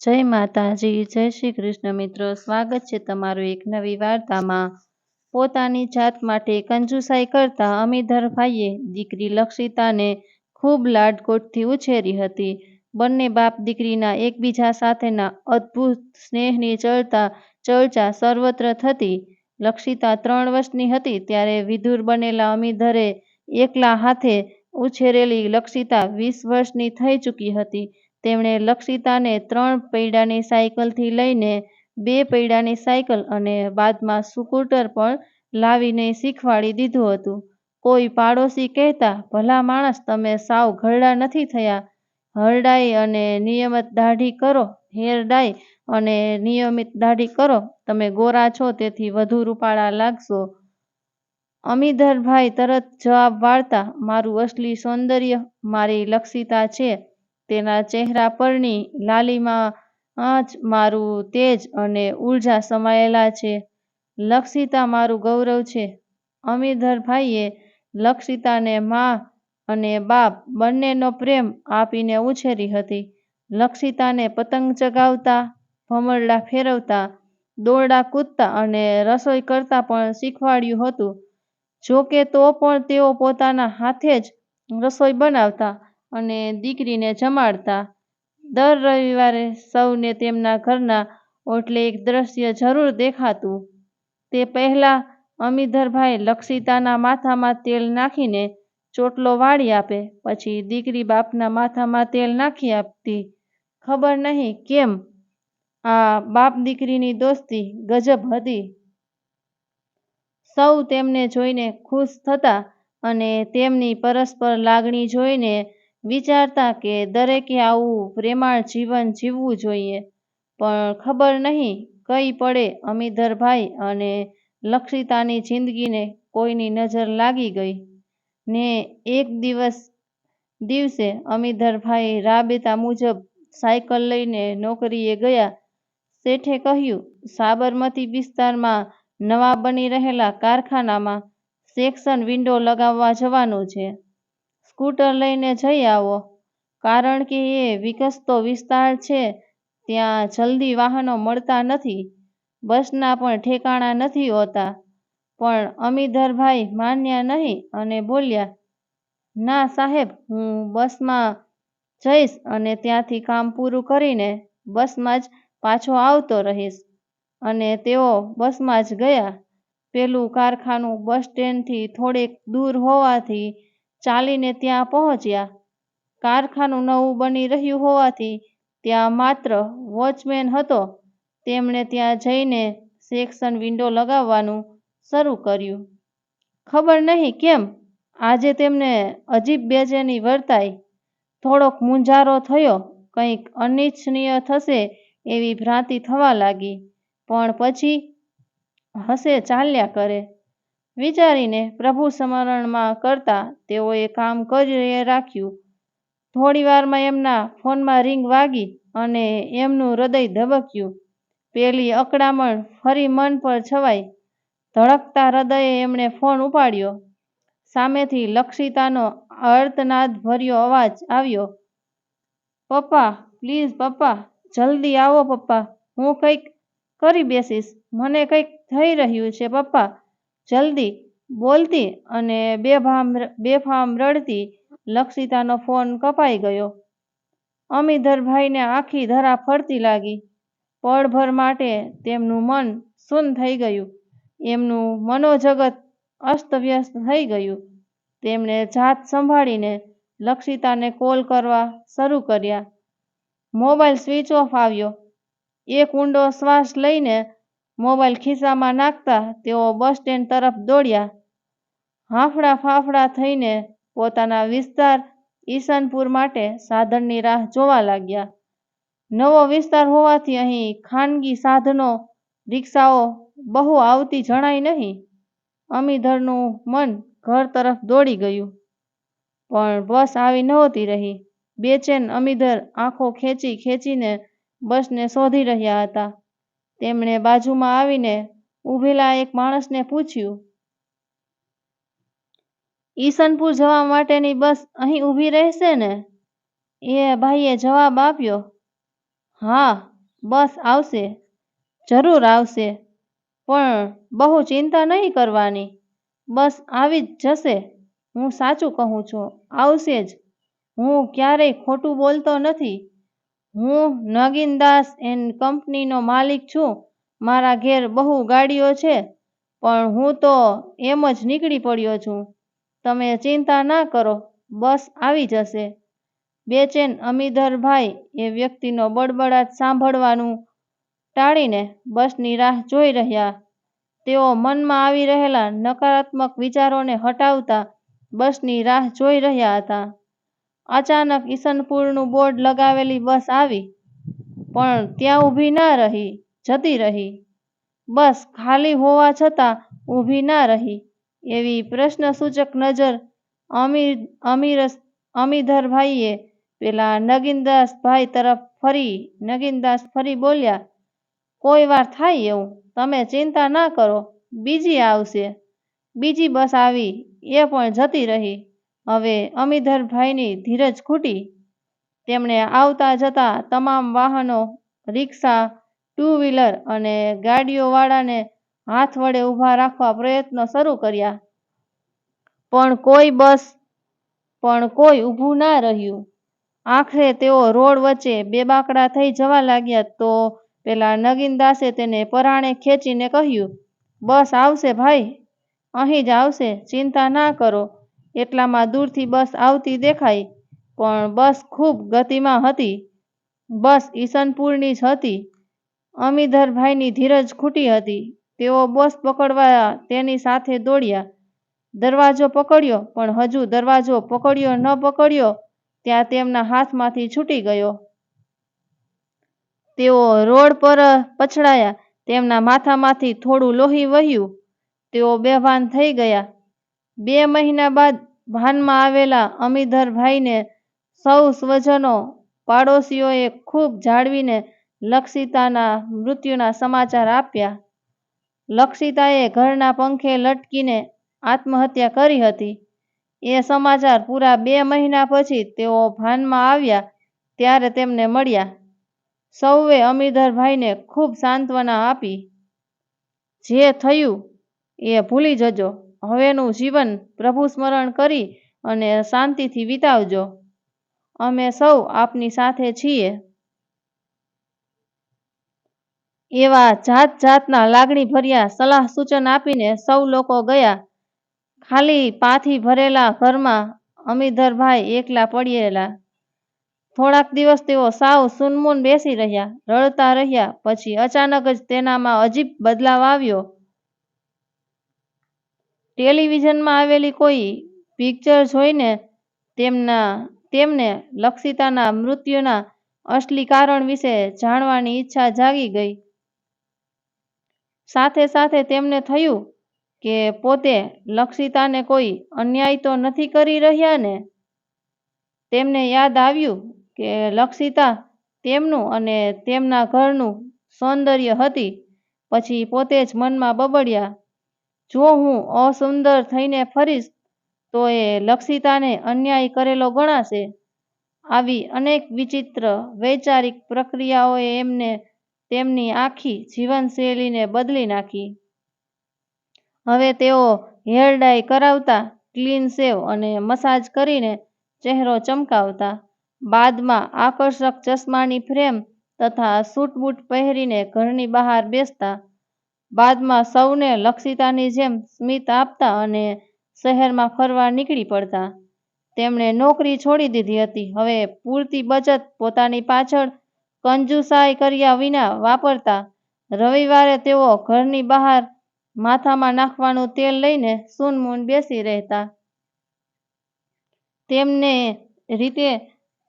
જય માતાજી, જય શ્રી કૃષ્ણ મિત્રો. સ્વાગત છે તમારું એક નવી વાર્તામાં. પોતાની જાત માટે કંજુસાઈ કરતા અમીધરભાઈએ દીકરી લક્ષિતાને ખૂબ લાડકોટથી ઉછેરી હતી. બંને બાપ દીકરીના એકબીજા સાથેના અદ્ભુત સ્નેહની ચળતા ચર્ચા સર્વત્ર થતી. લક્ષિતા ત્રણ વર્ષની હતી ત્યારે વિધુર બનેલા અમીધરે એકલા હાથે ઉછેરેલી લક્ષિતા વીસ વર્ષની થઈ ચૂકી હતી. તેમણે લક્ષિતાને ત્રણ પૈડાની સાયકલથી લઈને બે પૈડાની સાયકલ અને બાદમાં સ્કૂટર પણ લાવીને શીખવાડી દીધું હતું. કોઈ પાડોશી કહેતા, ભલા માણસ, તમે સાવ ઘરડા નથી થયા. હરડાઈ અને નિયમિત દાઢી કરો હેર ડાય અને નિયમિત દાઢી કરો. તમે ગોરા છો, તેથી વધુ રૂપાળા લાગશો. અમીધરભાઈ તરત જવાબ વાળતા, મારું અસલી સૌંદર્ય, મારી લક્ષિતા છે. તેના ચહેરા પરની લાલીમાં જ મારું તેજ અને ઊર્જા સમાયેલા છે. લક્ષિતા મારું ગૌરવ છે. અમીધરભાઈએ લક્ષિતાને મા અને બાપ બંનેનો પ્રેમ આપીને ઉછેરી હતી. લક્ષિતાને પતંગ ચગાવતા, ભમરડા ફેરવતા, દોરડા કૂદતા અને રસોઈ કરતા પણ શીખવાડ્યું હતું. જોકે તો પણ તેઓ પોતાના હાથે જ રસોઈ બનાવતા અને દીકરીને જમાડતા. દર રવિવારે સૌને તેમના ઘરના ઓટલે એક દ્રશ્ય જરૂર દેખાતું. તે પહેલાં અમીધરભાઈ લક્ષિતાના માથામાં તેલ નાખીને ચોટલો વાળી આપે, પછી દીકરી બાપના માથામાં તેલ નાખી આપતી. ખબર નહીં કેમ આ બાપ દીકરીની દોસ્તી ગજબ હતી. સૌ તેમને જોઈને ખુશ થતા અને તેમની પરસ્પર લાગણી જોઈને વિચારતા કે દરેકે આવું પ્રેમાળ જીવન જીવવું જોઈએ. પણ ખબર નહીં કઈ પડે અમીધરભાઈ અને લક્ષિતાની જિંદગીને કોઈની નજર લાગી ગઈ. ને એક દિવસ દિવસે અમીધરભાઈ રાબેતા મુજબ સાયકલ લઈને નોકરીએ ગયા. શેઠે કહ્યું, સાબરમતી વિસ્તારમાં નવા બની રહેલા કારખાનામાં સેક્શન વિન્ડો લગાવવા જવાનું છે. સ્કૂટર લઈને જઈ આવો. કારણ કે એ વિકસતો વિસ્તાર છે, ત્યાં જલ્દી વાહનો મળતા નથી, બસના પણ ઠેકાણા નથી હોતા. પણ અમીધરભાઈ માન્યા નહીં અને બોલ્યા, ના સાહેબ, હું બસમાં જઈશ અને ત્યાંથી કામ પૂરું કરીને બસમાં જ પાછો આવતો રહીશ. અને તેઓ બસમાં જ ગયા. પેલું કારખાનું બસ સ્ટેન્ડથી થોડેક દૂર હોવાથી ચાલીને ત્યાં પહોંચ્યા. કારખાનું નવું બની રહ્યું હોવાથી ત્યાં માત્ર વોચમેન હતો. તેમણે ત્યાં જઈને સેક્શન વિન્ડો લગાવવાનું શરૂ કર્યું. ખબર નહીં કેમ, આજે તેમને અજીબ બેચેની વર્તાઈ થોડોક મૂંઝારો થયો, કંઈક અનિચ્છનીય થશે એવી ભ્રાંતિ થવા લાગી, પણ પછી હશે ચાલ્યા કરે. વિચારીને પ્રભુ સ્મરણમાં કરતા તેઓએ કામ કરી રાખ્યું. થોડીવારમાં એમના ફોનમાં રિંગ વાગી અને એમનું હૃદય ધબક્યું. પેલી અકળામણ ફરી મન પર છવાઈ. ધડકતા હૃદયે એમણે ફોન ઉપાડ્યો. સામેથી લક્ષિતાનો અર્તનાદ ભર્યો અવાજ આવ્યો. પપ્પા, પ્લીઝ પપ્પા, જલ્દી આવો પપ્પા. હું કંઈક કરી બેસીશ. મને કંઈક થઈ રહ્યું છે પપ્પા. જલ્દી બોલતી અને બેફામ બેફામ રડતી લક્ષિતાનો ફોન કપાઈ ગયો. અમીધરભાઈને આખી ધરા ફરતી લાગી. પળભર માટે તેમનું મન શૂન થઈ ગયું. એમનું મનોજગત અસ્તવ્યસ્ત થઈ ગયું. તેમણે જાત સંભાળીને લક્ષિતાને કોલ કરવા શરૂ કર્યા. મોબાઈલ સ્વિચ ઓફ આવ્યો. એક ઊંડો શ્વાસ લઈને મોબાઈલ ખિસ્સામાં નાખતા તેઓ બસ સ્ટેન્ડ તરફ દોડ્યા. હાંફડા ફાંફડા થઈને પોતાના વિસ્તાર ઈસનપુર માટે સાધનની રાહ જોવા લાગ્યા. નવો વિસ્તાર હોવાથી અહીં ખાનગી સાધનો, રિક્ષાઓ બહુ આવતી જણાય નહીં. અમીધરનું મન ઘર તરફ દોડી ગયું. પણ બસ આવી નહોતી રહી. બેચેન અમીધર આંખો ખેંચી ખેંચીને બસને શોધી રહ્યા હતા. તેમણે બાજુમાં આવીને ઊભેલા એક માણસને પૂછ્યું, ઈસનપુર જવા માટેની બસ અહીં ઊભી રહેશે ને? એ ભાઈએ જવાબ આપ્યો, હા, બસ આવશે, જરૂર આવશે, પણ બહુ ચિંતા નહીં કરવાની. બસ આવી જ જશે, હું સાચું કહું છું, આવશે જ. હું ક્યારેય ખોટું બોલતો નથી. હું નગીનદાસ એન્ડ કંપનીનો માલિક છું. મારા ઘેર બહુ ગાડીઓ છે, પણ હું તો એમ જ નીકળી પડ્યો છું. તમે ચિંતા ના કરો, બસ આવી જશે. બેચેન અમીધરભાઈ એ વ્યક્તિનો બડબડાટ સાંભળવાનું ટાળીને બસની રાહ જોઈ રહ્યા. તેઓ મનમાં આવી રહેલા નકારાત્મક વિચારોને હટાવતા બસની રાહ જોઈ રહ્યા હતા. અચાનક ઈસનપુરનું બોર્ડ લગાવેલી બસ આવી, પણ ત્યાં ઊભી ના રહી, જતી રહી. બસ ખાલી હોવા છતાં ઊભી ના રહી, એવી પ્રશ્નસૂચક નજર અમીર અમીરસ અમીધરભાઈએ પેલા નગીનદાસભાઈ તરફ ફરી, નગીનદાસ ફરી બોલ્યા, કોઈ વાર થાય એવું, તમે ચિંતા ના કરો, બીજી આવશે. બીજી બસ આવી, એ પણ જતી રહી. હવે અમીધરભાઈની ધીરજ ખૂટી. તેમણે આવતા જતા તમામ વાહનો, રિક્ષા ટુ વ્હીલર અને ગાડીઓવાળાને હાથ વડે ઊભા રાખવા પ્રયત્નો શરૂ કર્યા. પણ કોઈ બસ, પણ કોઈ ઊભું ના રહ્યું. આખરે તેઓ રોડ વચ્ચે બેબાકડા થઈ જવા લાગ્યા તો પેલા નગીનદાસે તેને પરાણે ખેંચીને કહ્યું, બસ આવશે ભાઈ, અહીં જ આવશે, ચિંતા ના કરો. એટલામાં દૂરથી બસ આવતી દેખાઈ, પણ બસ ખૂબ ગતિમાં હતી. બસ ઈસનપુરની જ હતી. અમીધરભાઈની ધીરજ ખૂટી હતી. તેઓ બસ પકડવા તેની સાથે દોડ્યા. દરવાજો પકડ્યો, પણ હજુ દરવાજો પકડ્યો ન પકડ્યો, ત્યાં તેમના હાથમાંથી છૂટી ગયો. તેઓ રોડ પર પછડાયા. તેમના માથામાંથી થોડું લોહી વહ્યું. તેઓ બેભાન થઈ ગયા. બે મહિના બાદ ભાનમાં આવેલા અમીધરભાઈને સૌ સ્વજનો પાડોશીઓએ ખૂબ જાળવીને લક્ષિતાના મૃત્યુના સમાચાર આપ્યા. લક્ષિતાએ ઘરના પંખે લટકીને આત્મહત્યા કરી હતી. એ સમાચાર પૂરા બે મહિના પછી તેઓ ભાનમાં આવ્યા ત્યારે તેમને મળ્યા. સૌએ અમીધરભાઈને ખૂબ સાંત્વના આપી. જે થયું એ ભૂલી જજો. હવેનું જીવન પ્રભુ સ્મરણ કરી અને શાંતિથી વિતાવજો. અમે સૌ આપની સાથે છીએ. એવા જાત જાતના લાગણીભર્યા સલાહ સૂચન આપીને સૌ લોકો ગયા. ખાલી પાથી ભરેલા ઘરમાં અમીધરભાઈ એકલા પડેલા. થોડાક દિવસ તેઓ સાવ સૂનમૂન બેસી રહ્યા, રડતા રહ્યા, પછી અચાનક જ તેનામાં અજીબ બદલાવ આવ્યો. ટેલિવિઝનમાં આવેલી કોઈ પિક્ચર જોઈને તેમના, તેમને લક્ષિતાના મૃત્યુના અસલી કારણ વિશે જાણવાની ઈચ્છા જાગી ગઈ. સાથે સાથે તેમને થયું કે પોતે લક્ષિતાને કોઈ અન્યાય તો નથી કરી રહ્યા ને? તેમને યાદ આવ્યું કે લક્ષિતા તેમનું અને તેમના ઘરનું સૌંદર્ય હતી, પછી પોતે જ મનમાં બબડ્યા. જો હું અસુંદર થઈને ફરીશ, તો એ લક્ષિતાને અન્યાય કરેલો ગણાશે. આવી અનેક વિચિત્ર વૈચારિક પ્રક્રિયાઓએ એમને તેમની આખી જીવનશૈલીને બદલી નાખી. હવે તેઓ હેર ડાય કરાવતા, ક્લીન સેવ અને મસાજ કરીને ચહેરો ચમકાવતા, બાદમાં આકર્ષક ચશ્માની ફ્રેમ તથા સૂટબૂટ પહેરીને ઘરની બહાર બેસતા બાદમાં સૌને લક્ષિતાની જેમ સ્મિત આપતા અને શહેરમાં ફરવા નીકળી પડતા. તેમણે નોકરી છોડી દીધી હતી. હવે પૂરતી બચત પોતાની પાછળ કંજુસાઈ કર્યા વિના વાપરતા. રવિવારે તેઓ ઘરની બહાર માથામાં નાખવાનું તેલ લઈને સૂનમૂન બેસી રહેતા. તેમને રીતે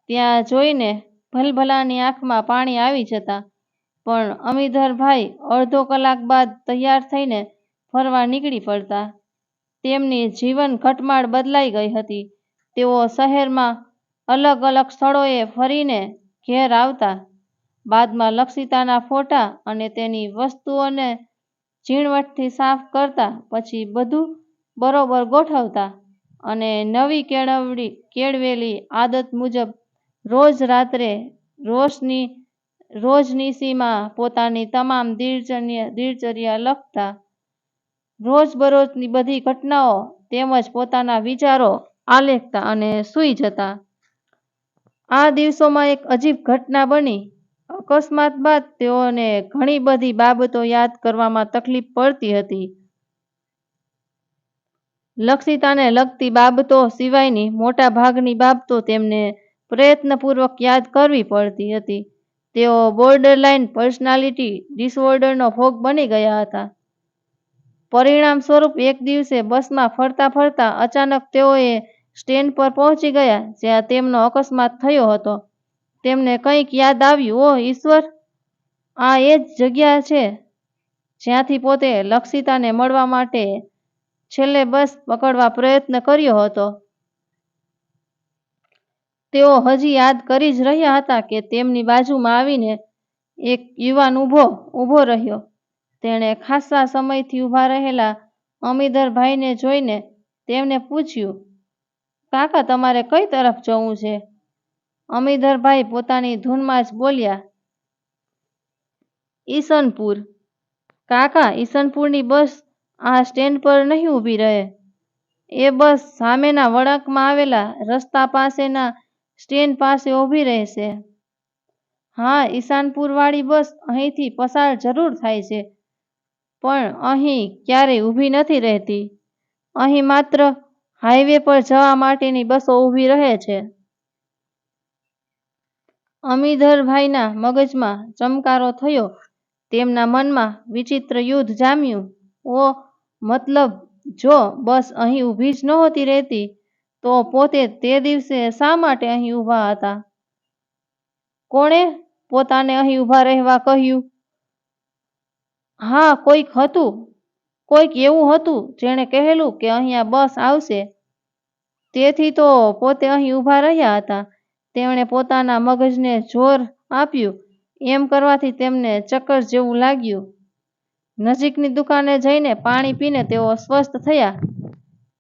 ત્યાં જોઈને ભલભલાની આંખમાં પાણી આવી જતા. પણ અમીધરભાઈ અડધો કલાક બાદ તૈયાર થઈને ફરવા નીકળી પડતા. તેમની જીવન ઘટમાળ બદલાઈ ગઈ હતી. તેઓ શહેરમાં અલગ અલગ સ્થળોએ ફરીને ઘેર આવતા. બાદમાં લક્ષિતાના ફોટા અને તેની વસ્તુઓને ઝીણવટથી સાફ કરતા, પછી બધું બરોબર ગોઠવતા અને નવી કેળવડી કેળવેલી આદત મુજબ રોજ રાત્રે રોશની રોજનીશીમાં પોતાની તમામ દિનચર્યા દિનચર્યા લખતા રોજબરોજની બધી ઘટનાઓ તેમજ પોતાના વિચારો આલેખતા અને સૂઈ જતા. આ દિવસોમાં એક અજીબ ઘટના બની. અકસ્માત બાદ તેઓને ઘણી બધી બાબતો યાદ કરવામાં તકલીફ પડતી હતી. લક્ષિતાને લગતી બાબતો સિવાયની મોટા ભાગની બાબતો તેમને પ્રયત્નપૂર્વક યાદ કરવી પડતી હતી. તેઓ બોર્ડરલાઇન પર્સનાલિટી ડિસઓર્ડરનો ભોગ બની ગયા હતા. પરિણામ સ્વરૂપ એક દિવસે બસમાં ફરતા ફરતા અચાનક તેઓએ સ્ટેન્ડ પર પહોંચી ગયા, જ્યાં તેમનો અકસ્માત થયો હતો. તેમને કંઈક યાદ આવ્યું ઓ ઈશ્વર, આ એ જ જગ્યા છે જ્યાંથી પોતે લક્ષિતાને મળવા માટે છેલ્લે બસ પકડવા પ્રયત્ન કર્યો હતો. તેઓ હજી યાદ કરી જ રહ્યા હતા કે તેમની બાજુમાં આવીને એક યુવાન ઊભો ઊભો રહ્યો. તેણે ખાસ્સા સમયથી ઊભા રહેલા અમીધરભાઈને જોઈને તેમને પૂછ્યું, કાકા, તમારે કઈ તરફ જવું છે? અમીધરભાઈ પોતાની ધૂનમાં જ બોલ્યા, ઈસનપુર. કાકા, ઈસનપુરની બસ આ સ્ટેન્ડ પર નહીં ઊભી રહે. એ બસ સામેના વળાંકમાં આવેલા રસ્તા પાસેના સ્ટેન્ડ પાસે ઊભી રહેશે. હા, ઈશાનપુરવાળી બસ અહીંથી પસાર જરૂર થાય છે, પણ અહીં ક્યારેય ઊભી નથી રહેતી. અહીં માત્ર હાઈવે પર જવા માટેની બસો ઊભી રહે છે. અમીધરભાઈના મગજમાં ચમકારો થયો. તેમના મનમાં વિચિત્ર યુદ્ધ જામ્યું. ઓ મતલબ જો બસ અહીં ઊભી જ નહોતી રહેતી તો પોતે તે દિવસે શા માટે અહીં ઊભા હતા? કોણે પોતાને અહીં ઊભા રહેવા કહ્યું? હા, કોઈક હતું, કોઈક એવું હતું જેણે કહેલું કે અહીંયા બસ આવશે. તેથી તો પોતે અહીં ઊભા રહ્યા હતા. તેમણે પોતાના મગજને જોર આપ્યું. એમ કરવાથી તેમને ચક્કર જેવું લાગ્યું. નજીકની દુકાને જઈને પાણી પીને તેઓ સ્વસ્થ થયા.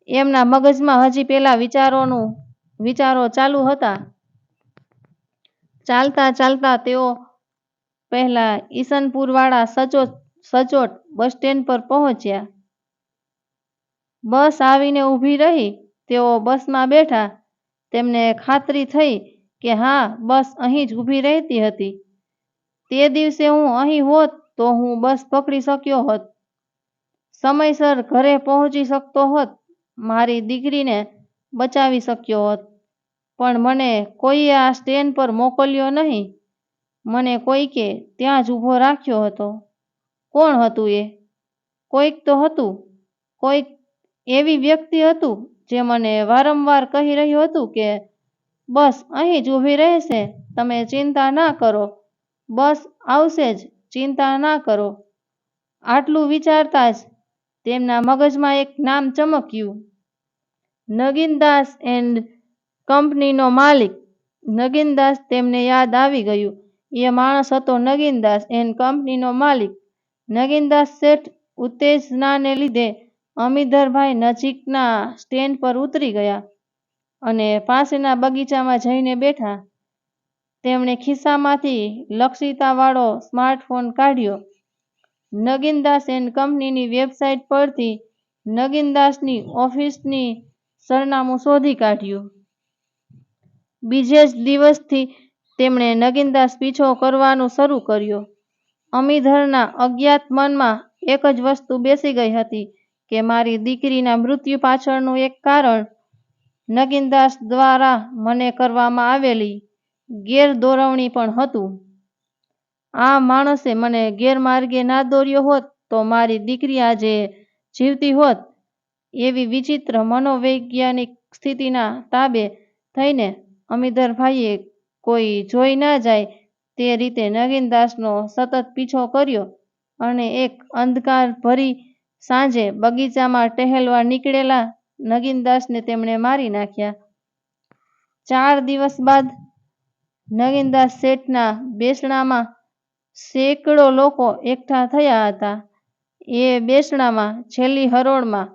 એમના મગજમાં હજી પેલા વિચારોનું વિચારો ચાલુ હતા. ચાલતા ચાલતા તેઓ પહેલા ઈસનપુરવાળા સચોટ સચોટ બસ સ્ટેન્ડ પર પહોંચ્યા. બસ આવીને ઊભી રહી, તેઓ બસમાં બેઠા. તેમને ખાતરી થઈ કે હા, બસ અહીં જ ઊભી રહેતી હતી. તે દિવસે હું અહીં હોત તો હું બસ પકડી શક્યો હોત. સમયસર ઘરે પહોંચી શકતો હોત. મારી દીકરીને બચાવી શક્યો હોત. પણ મને કોઈએ આ સ્ટેન્ડ પર મોકલ્યો નહીં. મને કોઈકે ત્યાં જ ઊભો રાખ્યો હતો. કોણ હતું એ? કોઈક તો હતું. કોઈક એવી વ્યક્તિ હતું જે મને વારંવાર કહી રહ્યું હતું કે, બસ અહીં જ ઊભી રહેશે. તમે ચિંતા ના કરો. બસ આવશે જ. ચિંતા ના કરો. આટલું વિચારતા જ તેમના મગજમાં એક નામ ચમક્યું. નગીનદાસ એન્ડ કંપનીનો માલિક. નગીનદાસ તેમને યાદ આવી ગયું. એ માણસ હતો નગીનદાસ એન્ડ કંપનીનો માલિક. નગીનદાસ શેઠ ઉત્તેજનાને લીધે અમીધરભાઈ નજીકના સ્ટેન્ડ પર ઉતરી ગયા અને પાસેના બગીચામાં જઈને બેઠા. તેમણે ખિસ્સામાંથી લક્ષિતાવાળો સ્માર્ટફોન કાઢ્યો. નગીનદાસ એન્ડ કંપનીની વેબસાઇટ પરથી નગીનદાસની ઓફિસની સરનામું શોધી કાઢ્યું. બીજે જ દિવસથી તેમણે નગીનદાસ પીછો કરવાનું શરૂ કર્યો. અમીધરના અજ્ઞાત મનમાં એક જ વસ્તુ બેસી ગઈ હતી કે મારી દીકરીના મૃત્યુ પાછળનું એક કારણ નગીનદાસ દ્વારા મને કરવામાં આવેલી ગેરદોરવણી પણ હતું. આ માણસે મને ગેરમાર્ગે ના દોર્યો હોત તો મારી દીકરી આજે જીવતી હોત. એવી વિચિત્ર મનોવૈજ્ઞાનિક સ્થિતિના તાબે થઈને અમીધરભાઈએ કોઈ જોઈ ના જાય તે રીતે નગીનદાસનો સતત પીછો કર્યો અને એક અંધકાર ભરી સાંજે બગીચામાં ટહેલવા નીકળેલા નગીનદાસને તેમણે મારી નાખ્યા. ચાર દિવસ બાદ નગીનદાસ શેઠના બેસણામાં સેંકડો લોકો એકઠા થયા હતા. એ બેસણામાં, છેલ્લી હરોળમાં,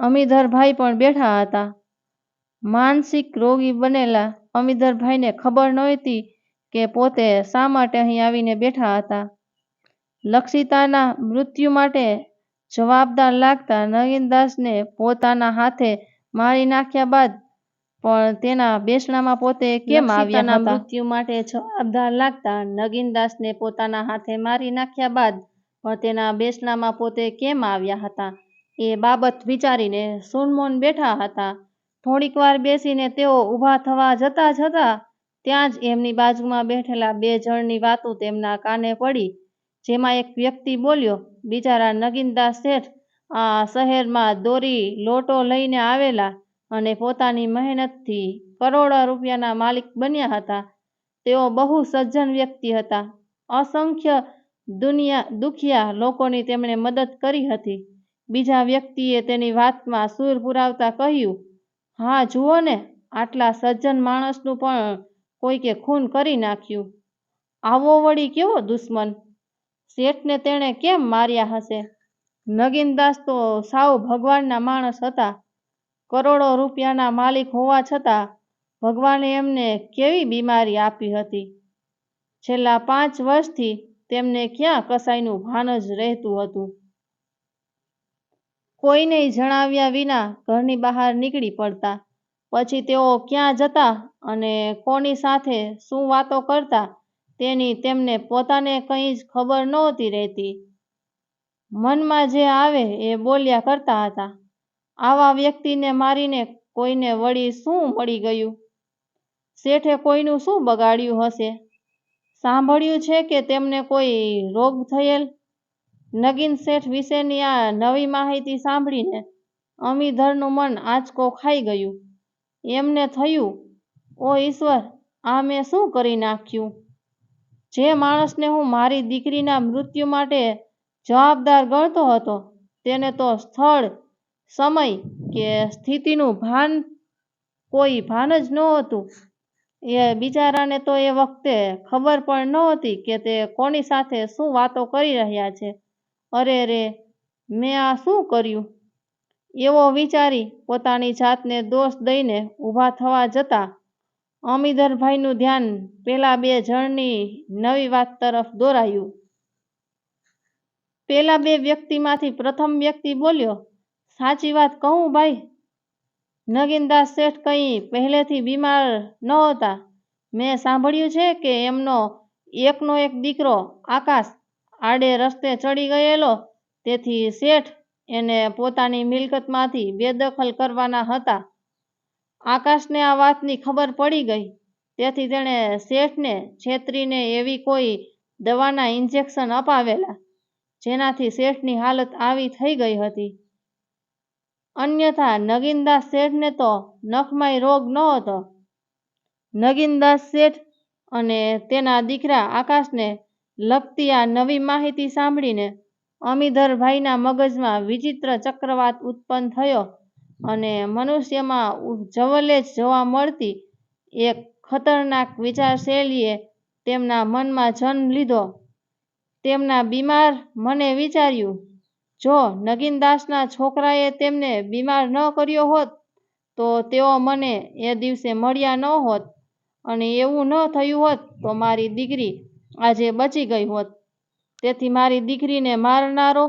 અમીધરભાઈ પણ બેઠા હતા. માનસિક રોગી બનેલા અમીધરભાઈને ખબર નહોતી કે પોતે શા માટે અહીં આવીને બેઠા હતા. લક્ષિતાના મૃત્યુ માટે જવાબદાર લાગતા નગીનદાસને પોતાના હાથે મારી નાખ્યા બાદ પણ તેના બેસણામાં પોતે કેમ આવ્યા હતા? મૃત્યુ માટે જવાબદાર લાગતા નગીનદાસને પોતાના હાથે મારી નાખ્યા બાદ પણ તેના બેસણામાં પોતે કેમ આવ્યા હતા? એ બાબત વિચારીને સુનમોન બેઠા હતા. થોડીક વાર બેસીને તેઓ ઊભા થવા જતા જતા ત્યાં જ એમની બાજુમાં બેઠેલા બે જણની વાતો તેમના કાને પડી. જેમાં એક વ્યક્તિ બોલ્યો બિચારા નગીનદાસ શેઠ આ શહેરમાં દોરી લોટો લઈને આવેલા અને પોતાની મહેનતથી કરોડો રૂપિયાના માલિક બન્યા હતા. તેઓ બહુ સજ્જન વ્યક્તિ હતા. અસંખ્ય દુનિયા દુખિયા લોકોની તેમણે મદદ કરી હતી. બીજા વ્યક્તિએ તેની વાતમાં સૂર પુરાવતા કહ્યું, હા, જુઓ ને, આટલા સજ્જન માણસનું પણ કોઈકે ખૂન કરી નાખ્યું. આવો વળી કેવો દુશ્મન? શેઠને તેણે કેમ માર્યા હશે? નગીનદાસ તો સાવ ભગવાનના માણસ હતા. કરોડો રૂપિયાના માલિક હોવા છતાં ભગવાને એમને કેવી બીમારી આપી હતી? છેલ્લા પાંચ વર્ષથી તેમને ક્યાં કસાયનું ભાન જ રહેતું હતું? કોઈને જણાવ્યા વિના ઘરની બહાર નીકળી પડતા. પછી તેઓ ક્યાં જતા અને કોની સાથે શું વાતો કરતા તેની તેમને પોતાને કંઈ જ ખબર નહોતી રહેતી. મનમાં જે આવે એ બોલ્યા કરતા હતા. આવા વ્યક્તિને મારીને કોઈને વળી શું મળી ગયું? શેઠે કોઈનું શું બગાડ્યું હશે? સાંભળ્યું છે કે તેમને કોઈ રોગ થયેલ? નગીન શેઠ વિશેની આ નવી માહિતી સાંભળીને અમીધરનું મન આંચકો ખાઈ ગયું. એમને થયું, ઓ ઈશ્વર, આ મેં શું કરી નાખ્યું? જે માણસને હું મારી દીકરીના મૃત્યુ માટે જવાબદાર ગણતો હતો, તેને તો સ્થળ સમય કે સ્થિતિનું ભાન કોઈ ભાન જ નહોતું એ બિચારાને તો એ વખતે ખબર પણ નહોતી કે તે કોની સાથે શું વાતો કરી રહ્યા છે. અરે રે, મેં આ શું કર્યું? એવો વિચારી પોતાની જાતને દોષ દઈને ઊભા થવા જતા અમીધરભાઈનું ધ્યાન પેલા બે જણની નવી વાત તરફ દોરાયું. પેલા બે વ્યક્તિમાંથી પ્રથમ વ્યક્તિ બોલ્યો સાચી વાત કહું ભાઈ? નગીનદાસ શેઠ કંઈ પહેલેથી બીમાર નહોતા મેં સાંભળ્યું છે કે એમનો એકનો એક દીકરો આકાશ આડે રસ્તે ચડી ગયેલો. તેથી શેઠ એને પોતાની મિલકતમાંથી બેદખલ કરવાના હતા. આકાશને આ વાતની ખબર પડી ગઈ. તેથી તેણે શેઠને છેતરીને એવી કોઈ દવાના ઇન્જેક્શન અપાવેલા, જેનાથી શેઠની હાલત આવી થઈ ગઈ હતી. અન્યથા નગીનદાસ શેઠને તો નખમાય રોગ નહોતો નગીનદાસ શેઠ અને તેના દીકરા આકાશને લગતી આ નવી માહિતી સાંભળીને અમીધરભાઈના મગજમાં વિચિત્ર ચક્રવાત ઉત્પન્ન થયો અને મનુષ્યમાં જવલે જ જોવા મળતી એક ખતરનાક વિચારશૈલીએ તેમના મનમાં જન્મ લીધો. તેમના બીમાર મને વિચાર્યું જો નગીનદાસના છોકરાએ તેમને બીમાર ન કર્યો હોત, તો તેઓ મને એ દિવસે મળ્યા ન હોત અને એવું ન થયું હોત તો મારી દીકરી આજે બચી ગઈ હોત. તેથી મારી દીકરીને મારનારો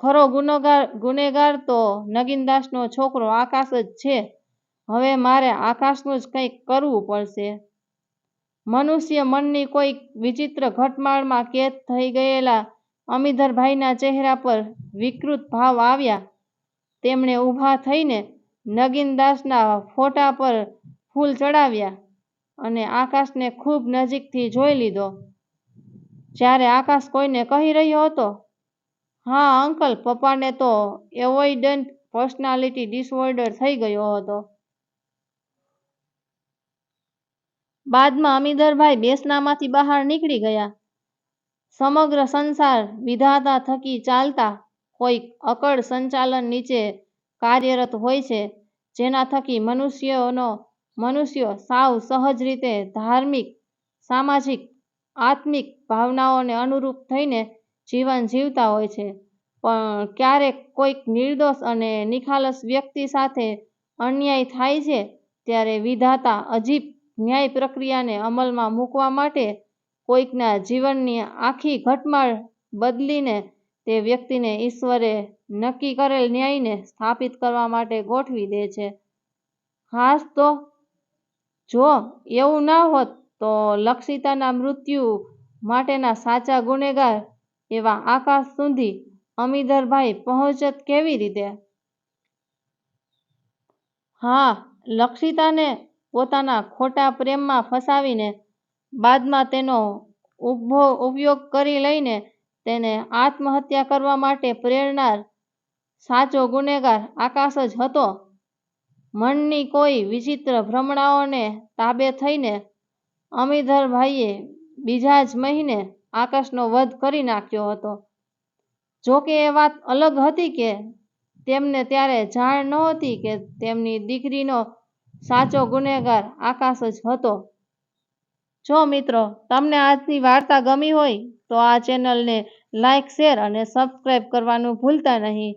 ખરો ગુનેગાર ગુનેગાર તો નગીનદાસનો છોકરો આકાશ જ છે. હવે મારે આકાશનું જ કંઈક કરવું પડશે. મનુષ્ય મનની કોઈક વિચિત્ર ઘટમાળમાં કેદ થઈ ગયેલા અમીધરભાઈના ચહેરા પર વિકૃત ભાવ આવ્યા. તેમણે ઊભા થઈને નગીનદાસના ફોટા પર ફૂલ ચડાવ્યા અને આકાશને ખૂબ નજીકથી જોઈ લીધો. જ્યારે આકાશ કોઈને કહી રહ્યો હતો, હા, અંકલ, પપ્પાને તો એવોઇડન્ટ પર્સનાલિટી ડિસઓર્ડર થઈ ગયો હતો. બાદમાં અમીદરભાઈ બેસનામાંથી બહાર નીકળી ગયા. સમગ્ર સંસાર વિધાતા થકી ચાલતા કોઈક અકળ સંચાલન નીચે કાર્યરત હોય છે, જેના થકી મનુષ્યોનો, મનુષ્યો સાવ સહજ રીતે ધાર્મિક, સામાજિક, આત્મિક ભાવનાઓને અનુરૂપ થઈને જીવન જીવતા હોય છે. પણ ક્યારેક કોઈક નિર્દોષ અને નિખાલસ વ્યક્તિ સાથે અન્યાય થાય છે, ત્યારે વિધાતા અજીબ ન્યાય પ્રક્રિયાને અમલમાં મૂકવા માટે કોઈકના જીવનની આખી ઘટમાળ બદલીને તે વ્યક્તિને ઈશ્વરે નક્કી કરેલ ન્યાયને સ્થાપિત કરવા માટે ગોઠવી દે છે. હાશ તો, જો એવું ના હોત તો લક્ષિતાના મૃત્યુ માટેના સાચા ગુનેગાર એવા આકાશ સુધી અમીધરભાઈ પહોંચત કેવી રીતે? હા, લક્ષિતાને પોતાના ખોટા પ્રેમમાં ફસાવીને બાદમાં તેનો ઊભો ઉપયોગ કરી લઈને તેને આત્મહત્યા કરવા માટે પ્રેરનાર સાચો ગુનેગાર આકાશ જ હતો. મનની કોઈ વિચિત્ર ભ્રમણાઓને તાબે થઈને અમીધરભાઈએ બીજા જ મહિને આકાશનો વધ કરી નાખ્યો હતો. જોકે એ વાત અલગ હતી કે તેમને ત્યારે જાણ નહોતી કે તેમની દીકરીનો સાચો ગુનેગાર આકાશ જ હતો. જો મિત્રો, તમને આજની વાર્તા ગમી હોય, તો આ ચેનલને લાઈક, શેર અને સબસ્ક્રાઈબ કરવાનું ભૂલતા નહીં.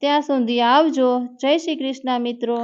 ત્યાં સુધી આવજો. જય શ્રી કૃષ્ણ મિત્રો.